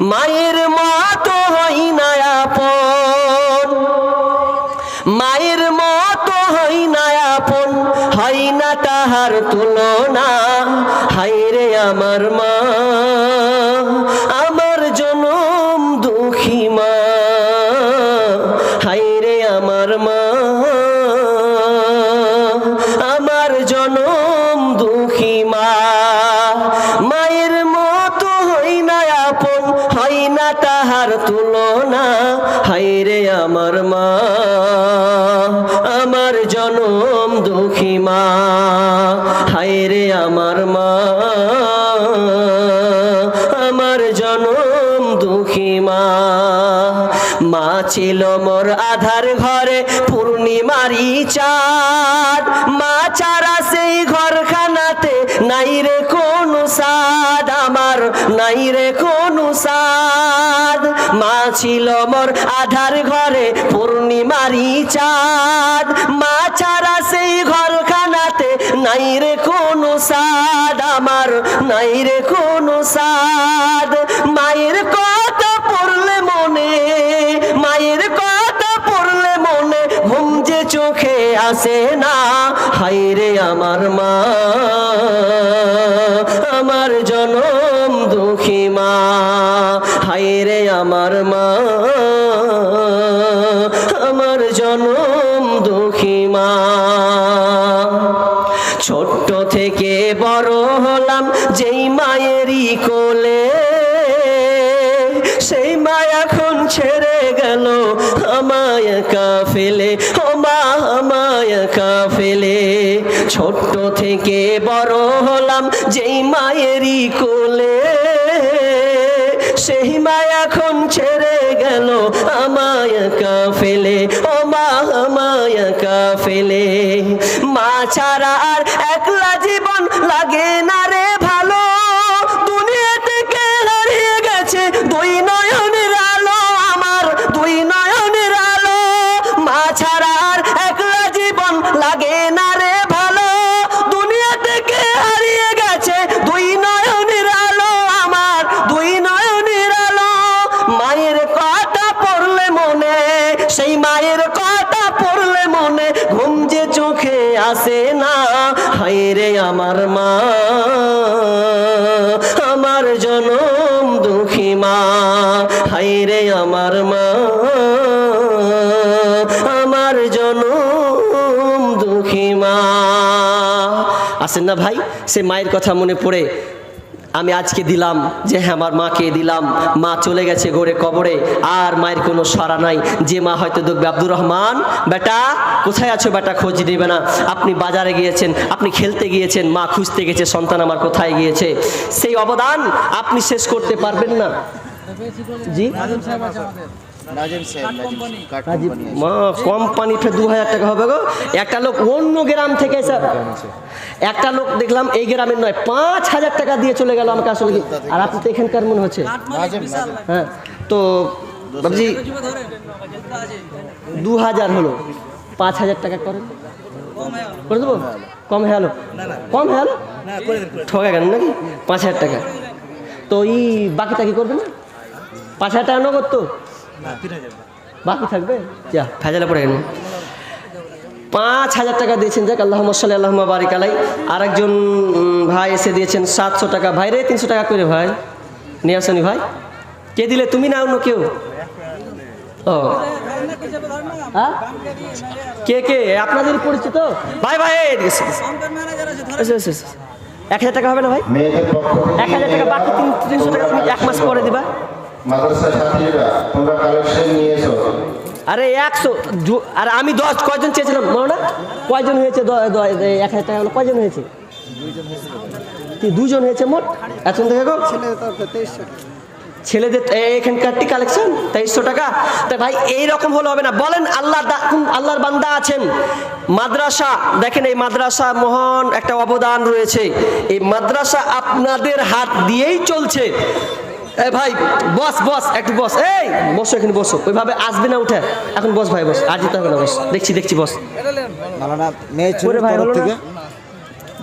মায়ের মতো হই না মায়ের মতো হই না হয় না তাহার তুলনা। হাইরে আমার মা। মা ছিল মোর আধার ঘরে পূর্ণিমারি চাঁদ। মা চারা সেই ঘরখানাতে নাই রে কোন সাদ আমার নাই রে কোন সাদ মা ছিল মোর আধার ঘরে পূর্ণিমারি চাঁদ। মা চারা সেই ঘরখানাতে নাই রে কোন সাদ আমার নাই রে কোন সাদ মায়ের আসে না। হাইরে আমার মা। ছোট্ট থেকে বড় হলাম, যেই মায়েরই কোলে। সেই মা এখন ছেড়ে গেল, আমায় ফেলে। ও মা, আমায় ফেলে। মা ছাড়া আর একলা জীবন লাগে আসেন না ভাই? সে মায়ের কথা মনে পড়ে। আমি আজকে দিলাম যে হ্যাঁ আমার মাকে দিলাম। মা চলে গেছে গোড়ে কবরে। আর মায়ের কোনো সারা নাই। যে মা হয়তো দেখবে আব্দুর রহমান, বেটা, কোথায় আছো বেটা? খোঁজ নেবে না। আপনি বাজারে গিয়েছেন, আপনি খেলতে গিয়েছেন। মা খুঁজতে গেছে, সন্তান আমার কোথায় গিয়েছে? সেই অবদান আপনি শেষ করতে পারবেন না। জি? মা কোম্পানি। ফের দু হাজার টাকা হবে গো। একটা লোক অন্য গ্রাম থেকে এসে একটা লোক দেখলাম এই গ্রামের নয় পাঁচ হাজার টাকা দিয়ে চলে গেল আমাকে আসলে। কি আর আপনি তো এখানকার মনে হচ্ছে। হ্যাঁ তো বাবজি দু হাজার হলো। পাঁচ হাজার টাকা করেন করে দেবো? কম হয়ে গেলো। কম হয়ে গেলো ঠকা গেল নাকি? পাঁচ হাজার টাকা। তো ই বাকিটা কি করবে না পাঁচ হাজার টাকা নগদ তো। বাকি থাকবে? যা। ভেজালে পড়ে গেল। পাঁচ হাজার টাকা দিয়েছেন যাক আল্লাহ মশাল আল্লাহ বারিক আলাই। আর একজন ভাই এসে দিয়েছেন সাতশো টাকা। ভাই রে তিনশো টাকা করে ভাই। নিয়ে আসনি ভাই। কে দিলে তুমি না অন্য কেউ? ও। হ্যাঁ? কে কে? আপনাদের পরিচিত? ভাই ভাই। এক হাজার টাকা হবে না ভাই? এক হাজার টাকা বাকি তিন তিনশো টাকা তুমি এক মাস পরে দিবা। আরে একশো আর আমি দশ, কয়জন চেয়েছিলাম? না। কয়জন হয়েছে? এক হাজার টাকা কয়জন হয়েছে? দুজন হয়েছে মোট? এখন দেখে গো। ছেলেদের এখানকারটি কালেকশন তেইশশো টাকা? তা ভাই এই রকম হলে হবে না। বলেন আল্লাহ আল্লাহর বান্দা আছেন? মাদ্রাসা, দেখেন এই মাদ্রাসা মহান একটা অবদান রয়েছে। এই মাদ্রাসা আপনাদের হাত দিয়েই চলছে। এ ভাই বস বস একটু বস। এই বসো এখানে বসো। ওইভাবে আসবে না উঠে। এখন বস ভাই বস। আর দিতে হবে না বস। দেখছি দেখছি বস। ভাই হলো না?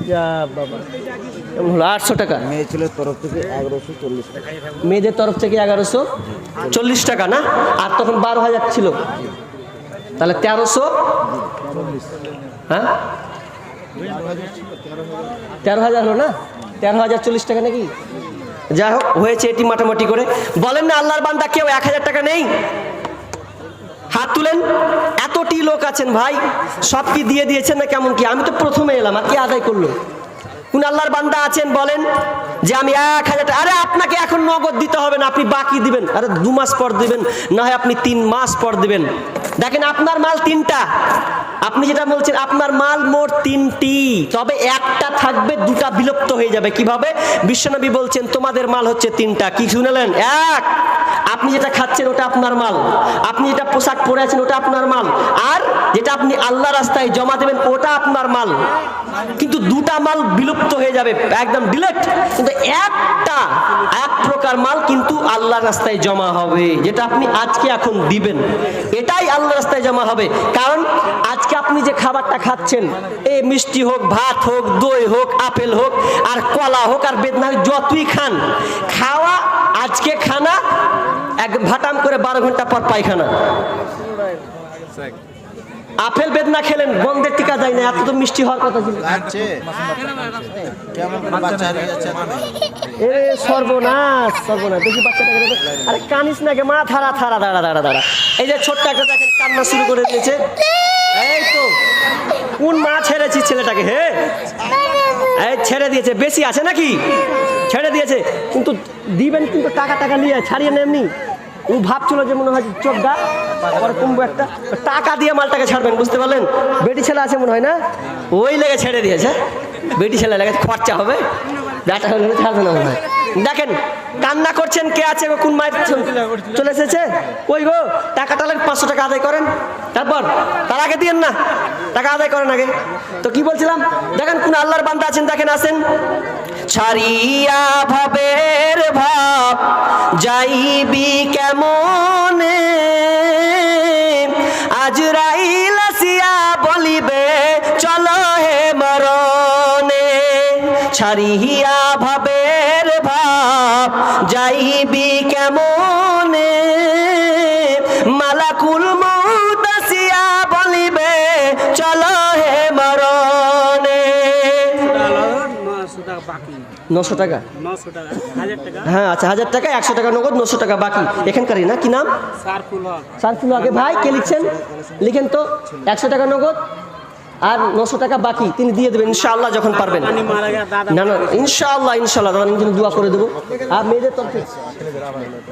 যা বাবা। হলো আটশো টাকা। মেয়ে ছেলের তরফ থেকে এগারোশো চল্লিশ টাকা। মেয়েদের তরফ থেকে এগারোশো চল্লিশ টাকা না? আর তখন বারো হাজার ছিল। তাহলে তেরোশো? হ্যাঁ? তেরো হাজার হলো না? তেরো হাজার চল্লিশ টাকা নাকি? যাই হোক, হয়েছে এটি মাটামাটি করে। বলেন না, আল্লাহর বান্দা কেউ এক হাজার টাকা নেই? হাত তুলেন। এতটি লোক আছেন ভাই, সব কি দিয়ে দিয়েছেন না কেমন কি? আমি তো প্রথমে এলাম, আর কি আদায় করল? কোন আল্লাহর বান্দা আছেন বলেন যে আমি এক হাজার আরে আপনাকে এখন নগদ দিতে হবে না, আপনি বাকি দিবেন। আরে দু মাস পর দিবেন, না হয় আপনি তিন মাস পর দিবেন। দেখেন আপনার মাল তিনটা। আপনি যেটা বলছেন, আপনার মাল মোট তিনটি। তবে একটা থাকবে, দুটা বিলুপ্ত হয়ে যাবে। কীভাবে? বিশ্বনবী বলছেন, তোমাদের মাল হচ্ছে তিনটা। কি শুনেলেন? এক, আপনি যেটা খাচ্ছেন, ওটা আপনার মাল। আপনি যেটা পোশাক পরে আছেন, ওটা আপনার মাল। আর যেটা আপনি আল্লাহ রাস্তায় জমা দেবেন, ওটা আপনার মাল। কিন্তু দুটা মাল বিলুপ্ত হয়ে যাবে, একদম ডিলেট কিন্তু একটা, এক প্রকার মাল কিন্তু আল্লাহ রাস্তায় জমা হবে, যেটা আপনি আজকে এখন দিবেন। এটাই আল্লাহ রাস্তায় জমা হবে। কারণ আজকে আপনি যে খাবারটা খাচ্ছেন এই মিষ্টি হোক, ভাত হোক, দই হোক, আপেল হোক, আর কলা হোক, আর বেদনা হোক যতই খান, খাওয়া আজকে খানা, এক ভাটাম করে বারো ঘণ্টা পর পায়খানা। আপেল বেদনা খেলেন গন্ধের টিকা যায় না এত তো মিষ্টি হওয়ার কথা ছিল। এ সর্বনাশ সর্বনাশ। দেখি বাচ্চাটাকে। আরে কানিস নাকি মা থারা থারা দাঁড়া দাঁড়া দাঁড়া। এই যে ছোট্ট একটা দেখেন কান্না শুরু করে দিয়েছে। এই তো কোন মা ছেড়েছি ছেলেটাকে হে? এই ছেড়ে দিয়েছে বেশি আছে নাকি? ছেড়ে দিয়েছে কিন্তু দিবেন কিন্তু টাকা টাকা নিয়ে ছাড়িয়ে নেমনি ও ভাবছিল যে মনে হয় চোখটা আবার কমবো একটা, টাকা দিয়ে মালটাকে ছাড়বেন, বুঝতে পারলেন? বেটি ছেলে আছে মনে হয় না? ওই লেগে ছেড়ে দিয়েছে। বেটি ছেলে লেগে খরচা হবে। ব্যাটা ছাড়বে না দেখেন, কান্না করছেন কে আছে কোন মায়ের চলে এসেছে? ওই গো? টাকাটা লাগে পাঁচশো টাকা আদায় করেন। তারপর, তার আগে দিয়েন না। টাকা আদায় করেন আগে। তো কি বলছিলাম? দেখেন, কোন আল্লাহর বান্দা আছেন, দেখেন, আসেন। ছাড়িয়া ভাবের ভাব যাইবি কেমনে? আজরাইল আসিয়া বলিবে, চলো ছাড়িয়া ভাবের ভাব যাইবি কেমনে? মালাকুল মৌত আসিয়া বলিবে চলো হে মরণে। নশো টাকা? হ্যাঁ আচ্ছা হাজার টাকা একশো টাকা নগদ নশো টাকা বাকি। এখানকারই না? কি নাম? সারফুল আগে ভাই কে লিখছেন? লিখেন তো। একশো টাকা নগদ। আর নশো টাকা বাকি তিনি দিয়ে দেবেন, ইনশাআল্লাহ যখন পারবেন। না না, ইনশাআল্লাহ ইনশাআল্লাহ, দাদা জন্য দোয়া করে দেবো। আর মেয়েদের তরফে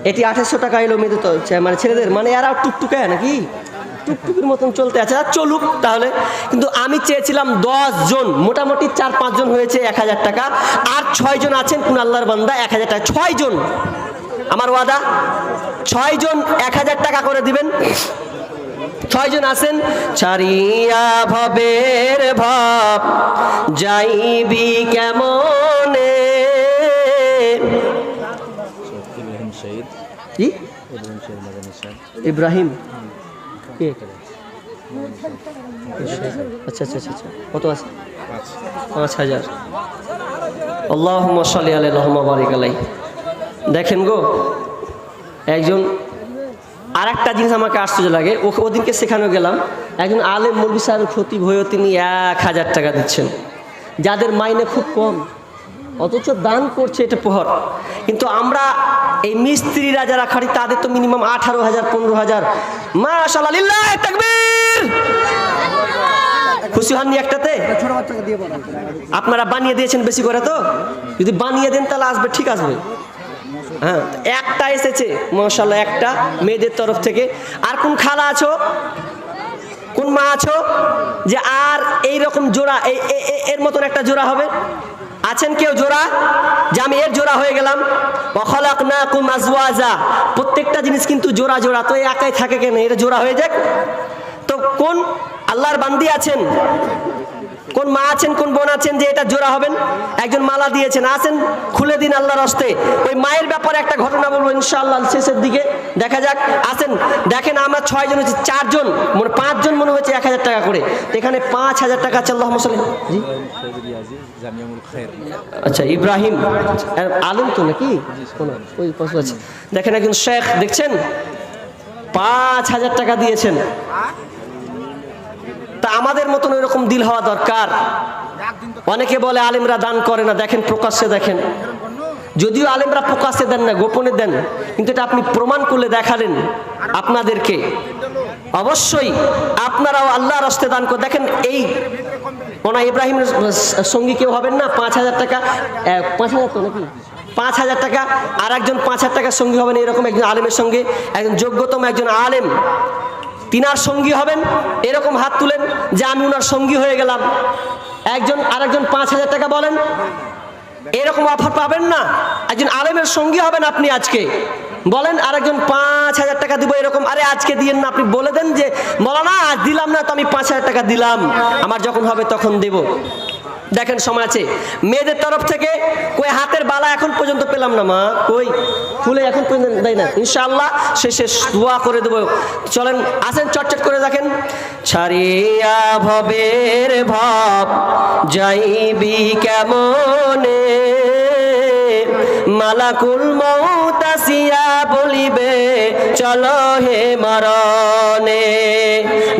এটি আঠাশশো টাকা এলো মেয়েদের তো মানে ছেলেদের মানে এরা টুকটুকে নাকি? টুকটুকির মতন চলতে আছে। আর চলুক তাহলে, কিন্তু আমি চেয়েছিলাম দশ জন, মোটামুটি চার পাঁচজন হয়েছে এক হাজার টাকা। আর ছয় জন আছেন কোন আল্লাহর বান্দা, এক হাজার টাকা। ছয় জন। আমার ওয়াদা, ছয় জন এক হাজার টাকা করে দিবেন। ছয়জন আছেন? ছাড়িয়া ভবের ভাব যাইবি কেমনে? ইব্রাহিম। আচ্ছা আচ্ছা আচ্ছা আচ্ছা। কত আছে? পাঁচ হাজার। আল্লাহ সাল্লি আলাই রহমা বারিক আলাই দেখেন গো, একজন আর একটা জিনিস আমাকে আশ্চর্য লাগে ওদিনকে শেখানো গেলাম, একজন আলেম মুরগি সাহেবের ক্ষতি হয়েও তিনি এক হাজার টাকা দিচ্ছেন, যাদের মাইনে খুব কম, অথচ দান করছে এটা পোহর কিন্তু আমরা এই মিস্ত্রিরা যারা খাটি, তাদের তো মিনিমাম আঠারো হাজার, পনেরো হাজার। মাশাল্লাহ তাকবীর! খুশি হননি একটাতে? আপনারা বানিয়ে দিয়েছেন বেশি করে তো? যদি বানিয়ে দেন তাহলে আসবে, ঠিক আসবে। হ্যাঁ একটা এসেছে মাশাল্লাহ একটা মেয়েদের তরফ থেকে। আর কোন খালা আছো? কোন মা আছো? যে আর এই রকম জোড়া, এই এর মতন একটা জোড়া হবে। আছেন কেউ জোড়া? যে আমি এর জোড়া হয়ে গেলাম। অখলাক না কুম আজওয়াজা। প্রত্যেকটা জিনিস কিন্তু জোড়া জোড়া। তো একাই থাকে কেন? এটা জোড়া হয়ে যাক। তো কোন আল্লাহর বান্দি আছেন? কোন মা আছেন, কোন বোন আছেন যে এটা জোড়া হবেন? একজন মালা দিয়েছেন, আসেন, খুলে দিন আল্লাহর হস্তে। ওই মায়ের ব্যাপারে একটা ঘটনা বলব ইনশাআল্লাহ শেষের দিকে। দেখা যাক, আসেন, দেখেন আমরা ছয়জন হচ্ছে চারজন মনে পাঁচজন মনে হচ্ছে এক হাজার টাকা করে। এখানে পাঁচ হাজার টাকা আছে, আল্লাহ জি? আচ্ছা ইব্রাহিম আলম তো নাকি? ওই দেখেন একজন শেখ, দেখছেন? পাঁচ হাজার টাকা দিয়েছেন। তা আমাদের মতন এরকম দিল হওয়া দরকার। অনেকে বলে আলেমরা দান করে না, দেখেন প্রকাশ্যে দেখেন। যদিও আলেমরা প্রকাশ্যে দেন না, গোপনে দেন, কিন্তু এটা আপনি প্রমাণ করলে দেখালেন আপনাদেরকে। অবশ্যই আপনারাও আল্লাহ হস্তে দান করে দেখেন এই ওনা ইব্রাহিমের সঙ্গী কেউ হবেন না? পাঁচ হাজার টাকা পাঁচ হাজার তো নাকি? পাঁচ হাজার টাকা আর একজন পাঁচ হাজার টাকার সঙ্গী হবেন, এরকম একজন আলেমের সঙ্গে, একজন যোগ্যতম একজন আলেম। তিনার সঙ্গী হবেন? এরকম হাত তুলেন যে আমি ওনার সঙ্গী হয়ে গেলাম। একজন আরেকজন পাঁচ হাজার টাকা বলেন, এরকম অফার পাবেন না? একজন আলেমের সঙ্গী হবেন আপনি আজকে। বলেন, আরেকজন পাঁচ হাজার টাকা দিব এরকম, আরে আজকে দিয়েন না, আপনি বলে দেন যে বলা না আজ দিলাম না, তো আমি পাঁচ হাজার টাকা দিলাম। আমার যখন হবে তখন দেব। দেখেন, সময় আছে। মেয়েদের তরফ থেকে কই হাতের বালা এখন পর্যন্ত পেলাম না, মা? কই? ফুলে এখন পর্যন্ত দেয় না। ইনশাআল্লাহ শেষে দোয়া করে দেবো। চলেন, আসেন, চটচট করে দেখেন। ছাড়িয়া ভবের ভাব যাইবি কেমনে? মালাকুল মৌতাসিয়া বলিবে, চলো হে মরণে।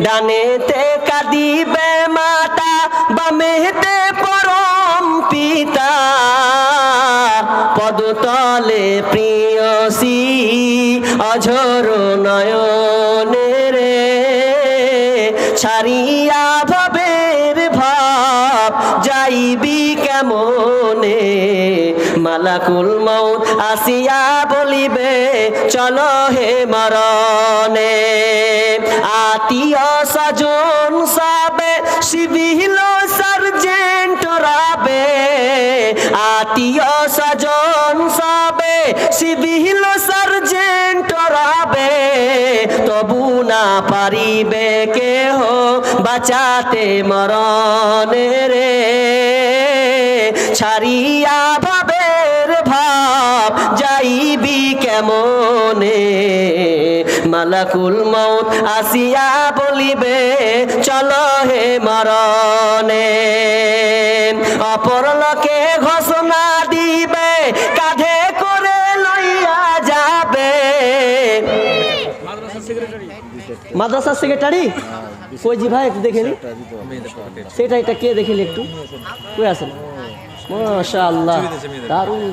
ডানেতে কাঁদিবে মাতা, বামেতে পিতা পদতলে প্রিয়সী অঝর নয়নে রে। ছাড়িয়া ভবের ভাব যাইবি কেমনে? মালাকুল মৌত আসিয়া বলিবে, চলো হে মরণে। আত্মীয় স্বজন সবে সিভিল সার্জেন্ট রাবে। আত্মীয় স্বজন সবে সিভিল সার্জেন্ট রাবে। তবু না পারিবে কেহ বাঁচাতে মরণে রে। ছাড়িয়া ভাবের ভাব যাইবি কেমনে? মালাকুল মৌত আসিয়া বলিবে চলো হে মরণে। অপর লোকে ঘোষণা দিবে কাঁধে করে লইয়া যাবে। মাদ্রাসা সেক্রেটারি কই জি ভাই একটু দেখে নি। সেটা এটা কে দেখেলি একটু? কই আছেন? মাশা আল্লাহ দারুণ।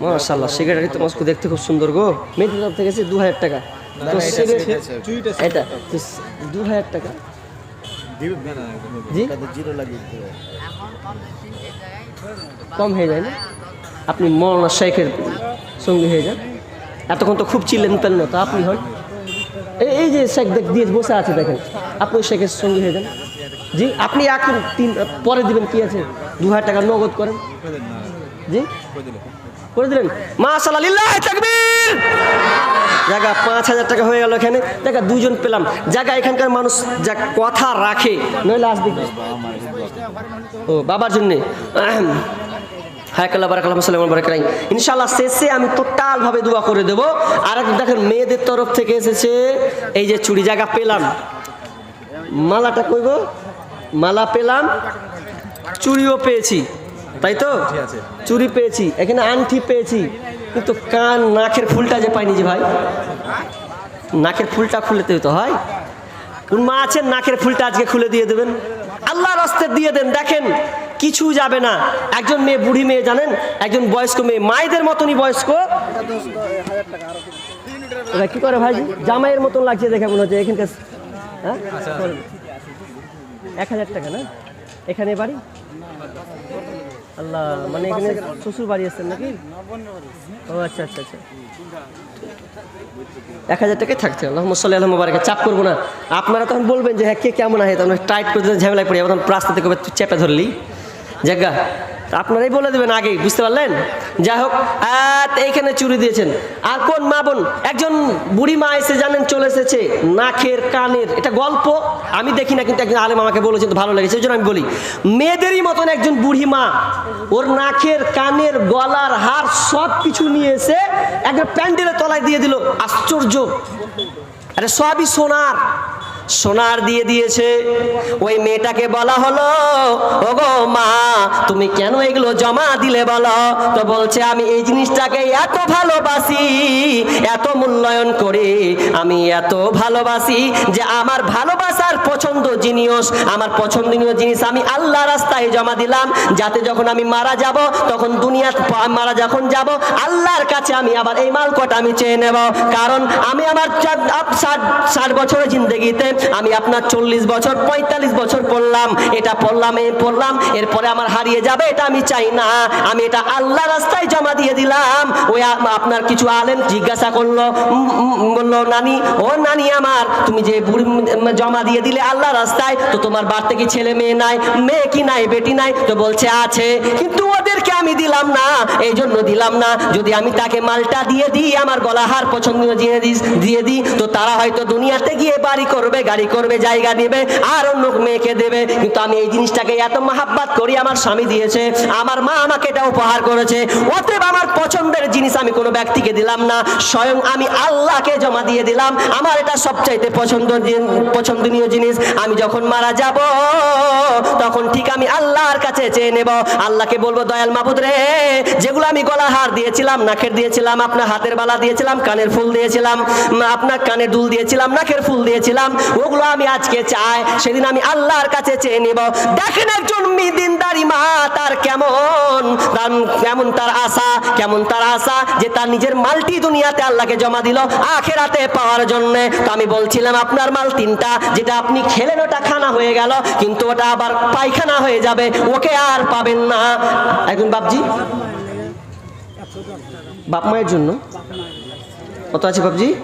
মাশা আল্লাহ সেক্রেটারি তো মস্কো দেখতে খুব সুন্দর গো। মেয়েদের তরফ থেকে দু হাজার টাকা। তো এটা দু হাজার টাকা। কম হয়ে যায় না? আপনি মৌলানা শেখের সঙ্গে হয়ে যান। এতক্ষণ তো খুব চিল্লেন পেলেন না তো আপনি হন। এই- এই যে শেখ দেখ দিয়ে বসে আছে দেখেন। আপনি শেখের সঙ্গে হয়ে যান। জি আপনি এখন তিন পরে দিবেন কি আছে? দু হাজার টাকা নগদ করেন। জি? করে দিলেন। মাশাআল্লাহ, লিল্লাহি তাকবীর! জায়গা পাঁচ হাজার টাকা হয়ে গেল এখানে। জায়গা দুজন পেলাম। জায়গা এখানকার মানুষ যা কথা রাখে, নইলে আসবে? ও, বাবার জন্যে। হায়াকাল্লাহ বারাকাল্লাহ সাল্লাম বারাকাই ইনশাল্লাহ শেষে আমি টোটালভাবে দোয়া করে দেবো। আর এক দেখেন, মেয়েদের তরফ থেকে এসেছে এই যে চুড়ি। জায়গা পেলাম। মালাটা কইব? মালা পেলাম। চুড়িও পেয়েছি তাই তো? চুরি পেয়েছি এখানে আংটি পেয়েছি কিন্তু কান নাকের ফুলটা যে পাইনি যে ভাই? নাকের ফুলটা খুলে তো হয়। কোন মা আছেন নাকের ফুলটা আজকে খুলে দিয়ে দেবেন। আল্লাহর রাস্তে দিয়ে দেন দেখেন কিছু যাবে না। একজন মেয়ে বুড়ি মেয়ে জানেন? একজন বয়স্ক মেয়ে মায়েদের মতনই বয়স্ক। কি করে ভাই? জামাইয়ের মতন লাগছে দেখে মনে হচ্ছে এখানকার হ্যাঁ? বলেন। এক হাজার টাকা না? এখানে বাড়ি? আল্লাহ মানে এখানে শ্বশুর বাড়ি আসছেন নাকি? ও আচ্ছা আচ্ছা আচ্ছা। এক হাজার টাকাই থাকছে আল্লাহ সাল্লাহ আল্লাহ মুবারকে, চাপ করব না। আপনারা তখন বলবেন যে হ্যাঁ কে কেমন আছে তখন টাইট করে দিতে ঝামেলায় পড়ে তখন রাস্তা থেকে চেপে ধরলি। জায়গা আপনারাই বলে দেবেন আগে বুঝতে পারলেন? যাই হোক এইখানে চুরি দিয়েছেন। আর কোন মা বোন? একজন বুড়ি মা এসে জানেন চলে এসেছে, নাকের কানের, এটা গল্প। আমি দেখি না, কিন্তু একজন আলেম আমাকে বলেছেন তো ভালো লেগেছে এই জন্য আমি বলি, মেয়েদেরই মতন একজন বুড়ি মা, ওর নাকের কানের গলার হার সব কিছু নিয়ে এসে একজন প্যান্ডেলের তলায় দিয়ে দিল। আশ্চর্য। আরে সবই সোনার। সোনার দিয়ে দিয়েছে। ওই মেয়েটাকে বলা হলো, ওগো মা, তুমি কেন এগুলো জমা দিলে বলো? তো বলছে, আমি এই জিনিসটাকে এত ভালোবাসি, এত মূল্যায়ন করি, আমি এত ভালোবাসি যে আমার ভালোবাসার পছন্দ জিনিস, আমার পছন্দনীয় জিনিস আমি আল্লাহ রাস্তায় জমা দিলাম। যাতে যখন আমি মারা যাব, তখন দুনিয়া মারা যখন যাব, আল্লাহর কাছে আমি আবার এই মাল কটা আমি চেয়ে নেব। কারণ আমি আমার ষাট বছরের জিন্দগিতে আমি আপনার চল্লিশ বছর, পঁয়তাল্লিশ বছর পড়লাম, এটা পড়লাম, এই পড়লাম, এরপরে আমার হারিয়ে যাবে, এটা আমি চাই না। আমি এটা আল্লাহ রাস্তায় জমা দিয়ে দিলাম। ওই আপনার কিছু আলেম জিজ্ঞাসা করল বলল, নানি, ও নানি আমার, তুমি যে বুড়ি জমা দিয়ে দিলে আল্লাহ রাস্তায়, তো তোমার বাড়িতে কি ছেলে মেয়ে নাই, মেয়ে কি নাই, বেটি নাই? তো বলছে, আছে, কিন্তু ওদেরকে আমি দিলাম না, এই জন্য দিলাম না। যদি আমি তাকে মালটা দিয়ে দিই, আমার গলাহার পছন্দ দিয়ে দিস, দিয়ে দিই, তো তারা হয়তো দুনিয়াতে গিয়ে বাড়ি করবে গাড়ি করবে, জায়গা দিবে, আর অন্য মেয়েকে দেবে। কিন্তু আমি এই জিনিসটাকে এত মাহাব্বাত করি, আমার স্বামী দিয়েছে, আমার মা আমাকে এটা উপহার করেছে। অতএব আমার পছন্দের জিনিস আমি কোনো ব্যক্তিকে দিলাম না, স্বয়ং আমি আল্লাহকে জমা দিয়ে দিলাম। আমার এটা সবচাইতে পছন্দ পছন্দনীয় জিনিস, আমি যখন মারা যাব তখন ঠিক আমি আল্লাহর কাছে চেয়ে নেব। আল্লাহকে বলব, দয়াল মাহবুদ রে, যেগুলো আমি গলা হার দিয়েছিলাম, নাকের দিয়েছিলাম, আপনার হাতের বালা দিয়েছিলাম, কানের ফুল দিয়েছিলাম আপনার কানের দুল দিয়েছিলাম, নাকের ফুল দিয়েছিলাম, ওগুলো আমি আজকে চাই, সেদিন আমি আল্লাহর কাছে চেয়ে নেব। দেখেন একজন মি- দিনদারি মা, তার কেমন কেমন তার আশা, কেমন তার আশা যে তার নিজের মালটি দুনিয়াতে আল্লাহকে জমা দিল, আখেরাতে পাওয়ার জন্য। তো আমি বলছিলাম, আপনার মাল তিনটা, যেটা আপনি খেলেন, ওটা খানা হয়ে গেল, কিন্তু ওটা আবার পায়খানা হয়ে যাবে, ওকে আর পাবেন না। একজন বাপজি? বাপ মায়ের জন্য? কত আছে বাপজি?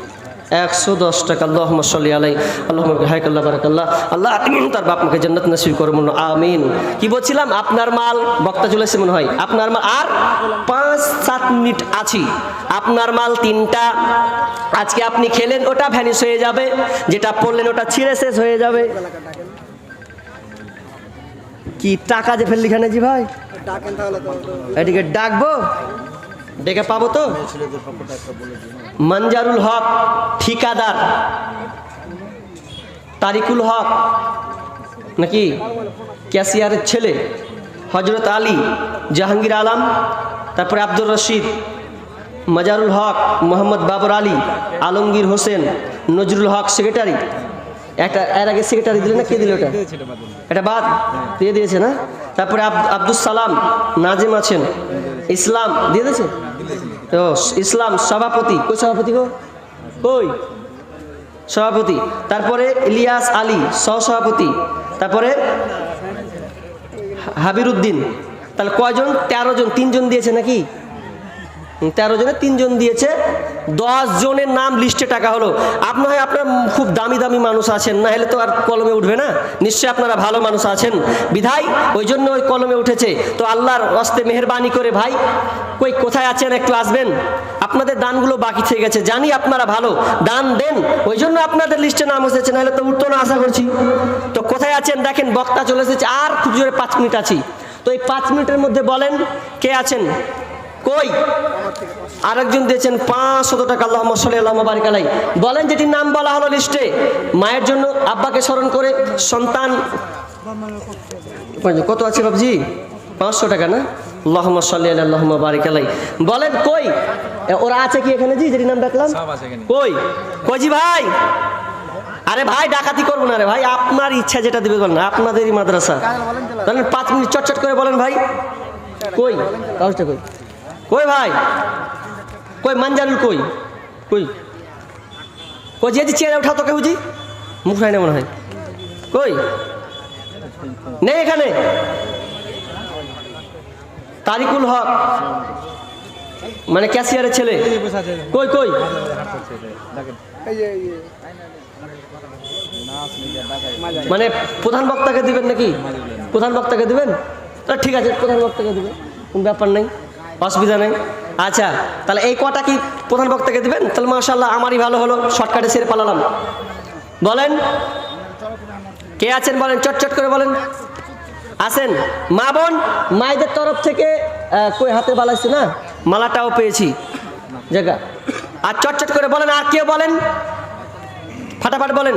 একশো দশ টাকা। আল্লাহ সাল্লি আলাই। আল্লাহ হাইকাল্লাহ বারাকাল্লাহ। আল্লাহ তার বাপ মাকে জান্নাত নসিব করুন আমিন। কি বলছিলাম? আপনার মাল, বক্তা চলেছে মনে হয়। আপনার মাল আর পাঁচ সাত মিনিট আছি। আপনার মাল তিনটা। আজকে আপনি খেলেন, ওটা ভ্যানিশ হয়ে যাবে। যেটা পড়লেন, ওটা ছিঁড়ে শেষ হয়ে যাবে। কি টাকা যে ফেললি খানে জি ভাই এদিকে ডাকবো ডেকে পাবো তো? মঞ্জারুল হক ঠিকাদার। তারিকুল হক নাকি ক্যাশিয়ারের ছেলে? হজরত আলী জাহাঙ্গীর আলম তারপরে আব্দুর রশিদ। মজারুল হক মোহাম্মদ বাবর আলী আলমগীর হোসেন নজরুল হক সেক্রেটারি। একটা, এর আগে সেক্রেটারি দিলে না? কে দিল ওটা? এটা বাদ। দিয়ে দিয়েছে না? তারপরে আব- আব্দুল সালাম, নাজিম আছেন। ইসলাম, দিয়ে দিয়েছে? তো ইসলাম, সভাপতি। কই সভাপতি গো? কই? সভাপতি। তারপরে ইলিয়াস আলী, সহসভাপতি। তারপরে হাবির উদ্দিন তাহলে কয়জন? তেরো জন। তিনজন দিয়েছে নাকি? তেরো জনে, তিনজন দিয়েছে। দশ জনের নাম লিস্টে টাকা হলো। আপনার হয় আপনার খুব দামি দামি মানুষ আছেন, না হলে তো আর কলমে উঠবে না। নিশ্চয়ই আপনারা ভালো মানুষ আছেন। বিধাই ওই জন্য ওই কলমে উঠেছে। তো আল্লাহর হস্তে মেহরবানি করে, ভাই, কই, কোথায় আছেন? একটু আসবেন। আপনাদের দানগুলো বাকি থেকে গেছে। জানি আপনারা ভালো। দান দেন। ওই জন্য আপনাদের লিস্টে নাম এসেছে, নাহলে তো উঠতো না আশা করছি। তো কোথায় আছেন? দেখেন, বক্তা চলে এসেছে। আর খুব জোরে পাঁচ মিনিট আছি। তো এই পাঁচ মিনিটের মধ্যে বলেন, কে আছেন? কই? আরেকজন দিয়েছেন পাঁচশত টাকা আল্লাহ মসলি আল্লাহ বারিক আলাই বলেন যেটির নাম বলা হলো লিস্টে মায়ের জন্য আব্বাকে স্মরণ করে সন্তান কত আছে বাবজি পাঁচশো টাকা না? আল্লাহ সাল্লি আল্লাহ বারিক আলাই বলেন কই? ওরা আছে কি এখানে জি যেটির নাম ডাকলাম? কই? কজি ভাই? আরে ভাই ডাকাতি করব না রে ভাই আপনার ইচ্ছা যেটা দিবে বলেন আপনাদেরই মাদ্রাসা। তাহলে? পাঁচ মিনিট চটচট করে বলেন ভাই। কই? কাগজটা কই? কই ভাই? কই মানজারুল কই? কই? কই যে চেয়ারে উঠা তোকে বুঝি? মুখ হয় না মনে হয়। কই? নেই এখানে। তারিকুল হক। মানে ক্যাশিয়ারের ছেলে। কই কই? মানে প্রধান বক্তাকে দিবেন নাকি? প্রধান বক্তাকে দিবেন? তো ঠিক আছে, প্রধান বক্তাকে দেবে কোনো ব্যাপার নেই। অসুবিধা নেই। আচ্ছা তাহলে এই কটা কি প্রধান বক্তাকে দেবেন? তাহলে মাশাল্লাহ আমারই ভালো হলো, শর্টকাটে সেরে পালালাম। বলেন, কে আছেন বলেন? চটচট করে বলেন। আসেন মা বোন? মায়েদের তরফ থেকে কই হাতে বালাইছে না? মালাটাও পেয়েছি। জায়গা। আর চটচট করে বলেন, আর কেউ বলেন? ফাটাফাট বলেন।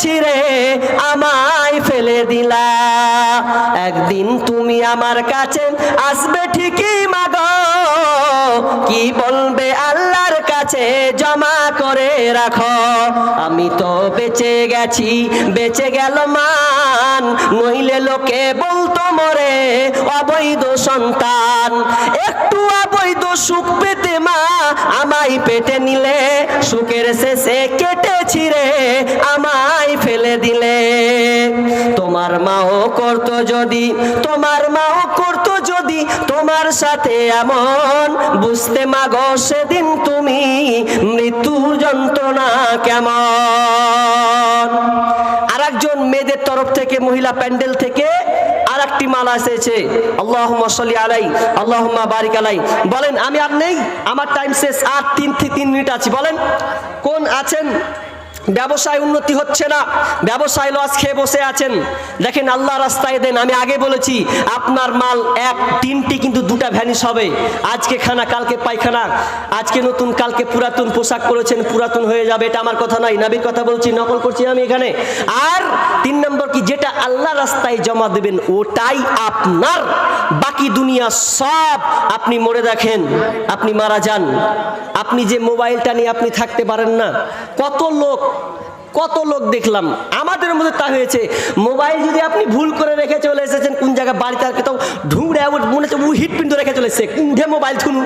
ছিঁড়ে আমায় ফেলে দিলা। একদিন তুমি আমার কাছে আসবে ঠিকই মাগো। কি বলবে আল্লাহর কাছে জমা করে রাখো? আমি তো বেঁচে গেছি, বেঁচে গেল মান। নইলে লোকে বলতো মরে, অবৈধ সন্তান। একটু অবৈধ সুখ পেতে মা আমায় পেটে নিলে, সুখের শেষে কেটে ছিঁড়ে আমায় ফেলে দিলে। তোমার মাও করতো যদি, তোমার মাও করতো যদি তোমার সাথে এমন, বুঝতে মাগো সেদিন তুমি মৃত্যুর যন্ত্রণা কেমন? আর একজন মেয়েদের তরফ থেকে, মহিলা প্যান্ডেল থেকে আর একটি মালা এসেছে। আল্লাহ আলাই আল্লাহ বারিক আলাই বলেন, আমি আর নেই, আমার টাইম শেষ, আর তিন থেকে তিন মিনিট আছি, বলেন। কোন আছেন? ব্যবসায় উন্নতি হচ্ছে না। ব্যবসায় লস খেয়ে বসে আছেন। দেখেন আল্লাহ রাস্তায় দেন। আমি আগে বলেছি, আপনার মাল এক, তিনটি কিন্তু দুটা ভ্যানিশ হবে। আজকে খানা, কালকে পায়খানা। আজকে নতুন, কালকে পুরাতন পোশাক পরেছেন, পুরাতন হয়ে যাবে। এটা আমার কথা নয়, নাবির কথা বলছি, নকল করছি আমি এখানে। আর তিন নম্বর কি? যেটা আল্লাহ রাস্তায় জমা দেবেন, ওটাই আপনার। বাকি দুনিয়া সব আপনি মরে দেখেন, আপনি মারা যান। আপনি যে মোবাইলটা নিয়ে আপনি থাকতে পারেন না। কত লোক কত লোক দেখলাম। আমাদের মধ্যে তা হয়েছে। মোবাইল যদি আপনি ভুল করে রেখে চলে এসেছেন, কোন জায়গায় বাড়িতে আর তো ঢুঁড়ে মনে হচ্ছে হিট পিন্টু রেখে চলে এসেছে। কুণ্ঠে মোবাইল থুনু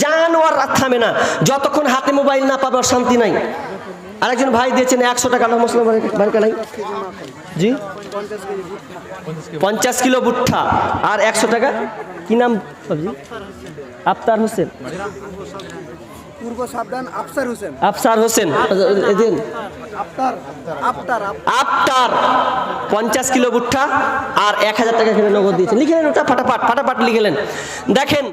জান আর রাত থামে না। যতক্ষণ হাতে মোবাইল না পাবে ওর শান্তি নাই। আরেকজন ভাই দিয়েছেন একশো টাকা আল্লাহ মুসলিম বাড়িতে নাই? জি? পঞ্চাশ কিলো ভুট্টা। আর একশো টাকা? কি নাম? সবজি আফতার হোসেন। পূর্ব সাবধান আফসার হোসেন। আফসার হোসেন। এদিন। আফতার আফতার আফতার। পঞ্চাশ কিলো ভুট্টা আর এক হাজার টাকা কিলো নগদ দিয়েছেন লিখে নেন ওটা ফাটাফাট ফাটাফাট লিখে দেখেন